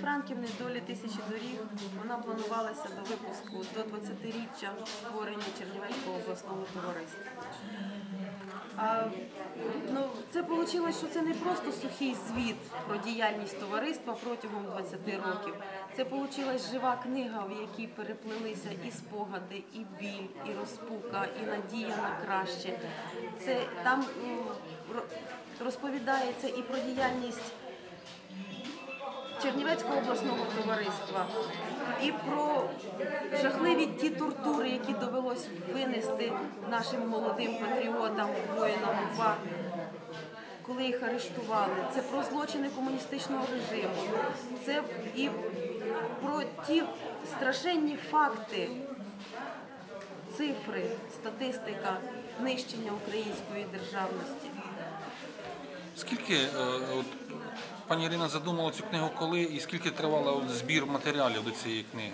Франківни долі тисячі доріг вона планувалася до випуску до 20-річчя створення Чернівецького обласного товариства. А, ну, це вийшло, що це не просто сухий звіт про діяльність товариства протягом 20 років. Це вийшла жива книга, в якій переплелися і спогади, і біль, і розпука, і надія на краще. Це там розповідається і про діяльність Чернівецького обласного товариства і про жахливі ті тортури, які довелось винести нашим молодим патріотам, воїнам УПА, коли їх арештували. Це про злочини комуністичного режиму, це і про ті страшенні факти, цифри, статистика нищення української державності. Скільки е, от, пані Ірина задумала цю книгу коли і скільки тривала збір матеріалів до цієї книги?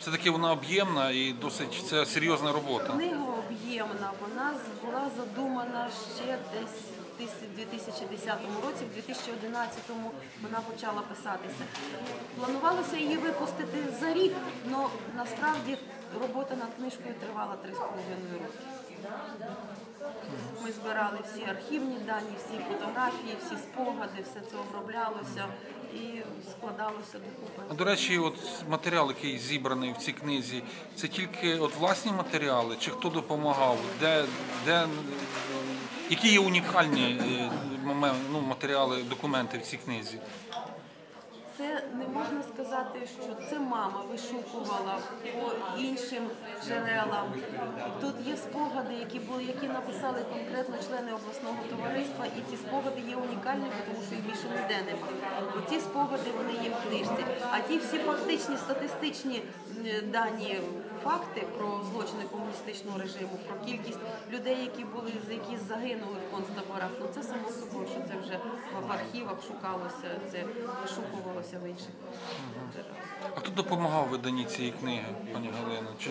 Все таки вона об'ємна і досить це серйозна робота. Книга об'ємна, вона була задумана ще десь У тис- 2010 році, в 2011 вона почала писатися. Планувалося її випустити за рік, але насправді робота над книжкою тривала 3,5 роки. Ми збирали всі архівні дані, всі фотографії, всі спогади, все це оброблялося і складалося докупи. А до речі, от матеріал, який зібраний в цій книзі, це тільки от власні матеріали, чи хто допомагав, де, де е, які є унікальні е, ну, матеріали, документи в цій книзі? Це не можна сказати, що це мама вишукувала по іншим джерелам. Тут є спогади, які були, які написали конкретно члени обласного товариства, і ці спогади є унікальними, тому що їх більше ніде немає. Оці ці спогади вони є в книжці. А ті всі фактичні статистичні дані, факти про злочини комуністичного режиму, про кількість людей, які були які загинули в концтаборах, ну це само собою, що це вже в архівах шукалося, це вишукувалося в інших. А хто допомагав виданні цієї книги, пані Галино? Чи...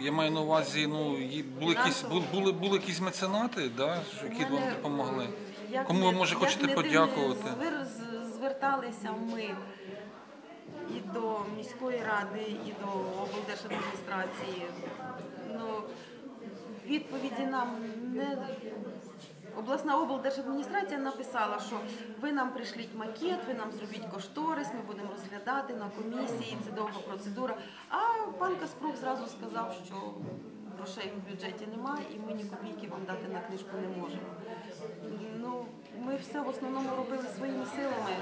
Я маю на увазі, ну, були якісь, були, були, були якісь меценати, да, які вам допомогли? як Кому ви, може, хочете подякувати? Зверталися ми і до міської ради, і до облдержадміністрації. Ну, відповіді нам не обласна облдержадміністрація написала, що ви нам прийшліть макет, ви нам зробіть кошторис, ми будемо розглядати на комісії, це довга процедура. А пан Каспрук зразу сказав, що грошей в бюджеті немає, і ми ні копійки вам дати на книжку не можемо. Ну, ми все в основному робили своїми силами,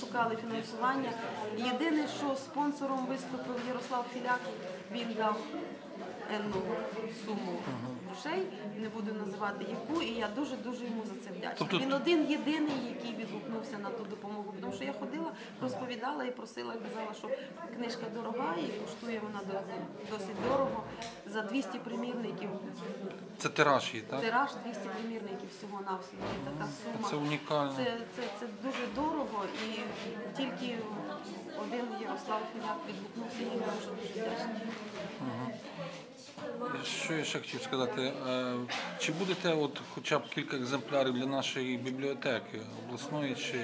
шукали фінансування. Єдине, що спонсором виступив Ярослав Філяк, він дав енну суму грошей, не буду називати яку, і я дуже дуже йому за це вдячна. Тобто- Він один єдиний, який відгукнувся на ту допомогу. Тому що я ходила, розповідала і просила, і казала, що книжка дорога і коштує вона до- досить дорого. За 200 примірників Це тираж її, так? Тираж 200 примірників всього. І така сума. Це унікально. Це, це, це дуже дорого і тільки один Ярослав Філяк відгукнувся і я дуже дуже вдячна. Що я ще хотів сказати? Е, Чи будете от хоча б кілька екземплярів для нашої бібліотеки, обласної чи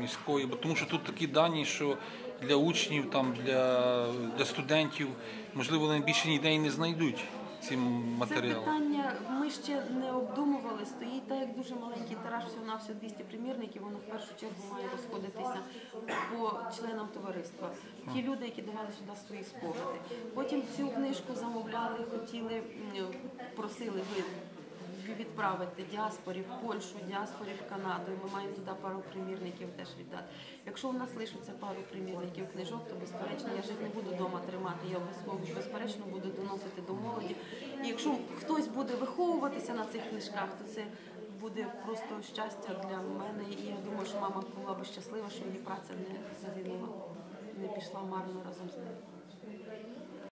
міської? Бо тому що тут такі дані, що для учнів, там, для, для студентів, можливо, вони більше ніде і не знайдуть ці Це питання ми ще не обдумували. Стоїть так, як дуже маленький тираж, всього на всього 200 примірників. Воно в першу чергу має розходитися по членам товариства. Ті люди, які давали сюди свої спогади. Потім цю книжку замовляли, хотіли, просили ви відправити діаспорі в Польщу, діаспорі в Канаду. І ми маємо туди пару примірників теж віддати. Якщо у нас лишиться пару примірників книжок, то безперечно я ж їх не буду вдома тримати. Я обов'язково безперечно буду доносити до молоді. І якщо хтось буде виховуватися на цих книжках, то це буде просто щастя для мене. І я думаю, що мама була би щаслива, що її праця не загинула, не пішла марно разом з нею.